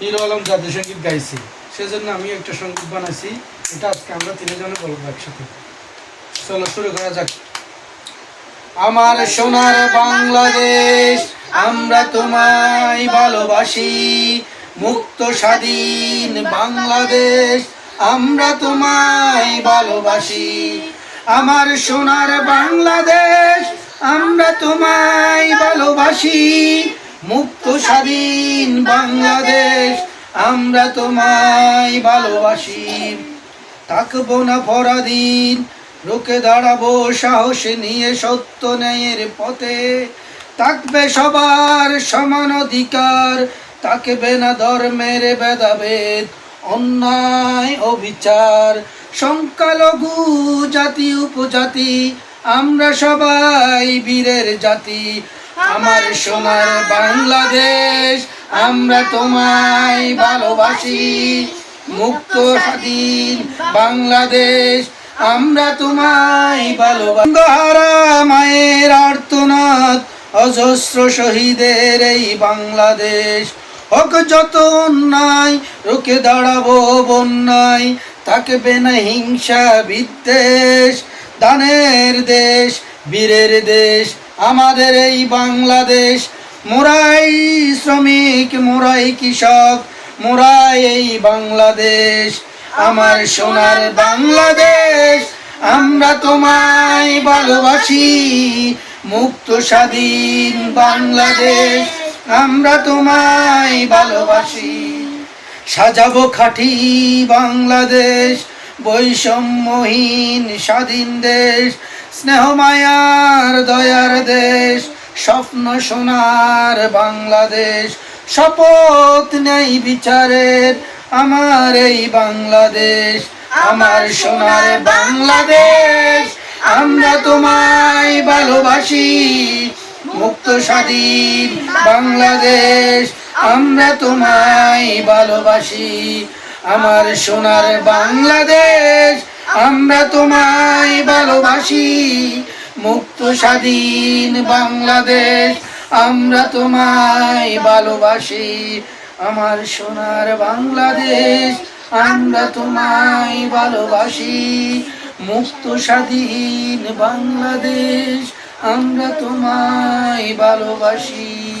Hero Alam জাতীয় সংগীত গাইছি। সেজন্য আমি একটা সংগীত বানাইছি। এটা আজকে আমরা তিনজনে বলব একসাথে। চলো শুরু করা যাক। আমার সোনার বাংলাদেশ, আমরা তোমায় ভালোবাসি। মুক্ত, স্বাধীন বাংলাদেশ, আমরা তোমায় ভালোবাসি। আমার সোনার বাংলাদেশ, আমরা তোমায় ভালোবাসি। মুক্ত স্বাধীন বাংলাদেশ, আমরা তোমায় ভালোবাসি। থাকব না পরাধীন, রুখে দাঁড়াবো সাহস নিয়ে সত্য ন্যায়ের পথে। থাকবে সবার সমান অধিকার, থাকবে না ধর্মের ভেদাভেদ, অন্যায় অবিচার। সংখ্যালঘু জাতি, উপজাতি, আমরা সবাই বীরের জাতি। আমার সোনার বাংলাদেশ, আমরা তোমায় ভালোবাসি। মুক্ত, স্বাধীন বাংলাদেশ, আমরা তোমায় ভালোবাসা। মায়ের আর্তনাদ, অজস্র শহীদের এই বাংলাদেশ। হোক যত অন্যায়, রুখে দাঁড়াবো বন্যায়, থাকবে না হিংসা বিদ্বেষ, দানের দেশ। বীরের দেশ, আমাদের এই বাংলাদেশ। মোরাই শ্রমিক, মোরাই কৃষক, মোরাই এই বাংলাদেশ। আমার সোনার বাংলাদেশ, আমরা তোমায় ভালোবাসি। মুক্ত, স্বাধীন বাংলাদেশ, আমরা তোমায় ভালোবাসি। সাজাবো খাঁটি বাংলাদেশ, বৈষম্যহীন স্বাধীন দেশ। স্নেহ মায়ার দয়ার দেশ, স্বপ্ন সোনার বাংলাদেশ। শপথ নেই বিচারের, আমার এই বাংলাদেশ, আমার সোনার বাংলাদেশ। আমরা তোমায় ভালোবাসি, মুক্ত স্বাধীন বাংলাদেশ। আমরা তোমায় ভালোবাসি, আমার সোনার বাংলাদেশ। আমরা তোমায় ভালোবাসি, মুক্ত স্বাধীন বাংলাদেশ। আমরা তোমায় ভালোবাসি, আমার সোনার বাংলাদেশ। আমরা তোমায় ভালোবাসি, মুক্ত স্বাধীন বাংলাদেশ। আমরা তোমায় ভালোবাসি।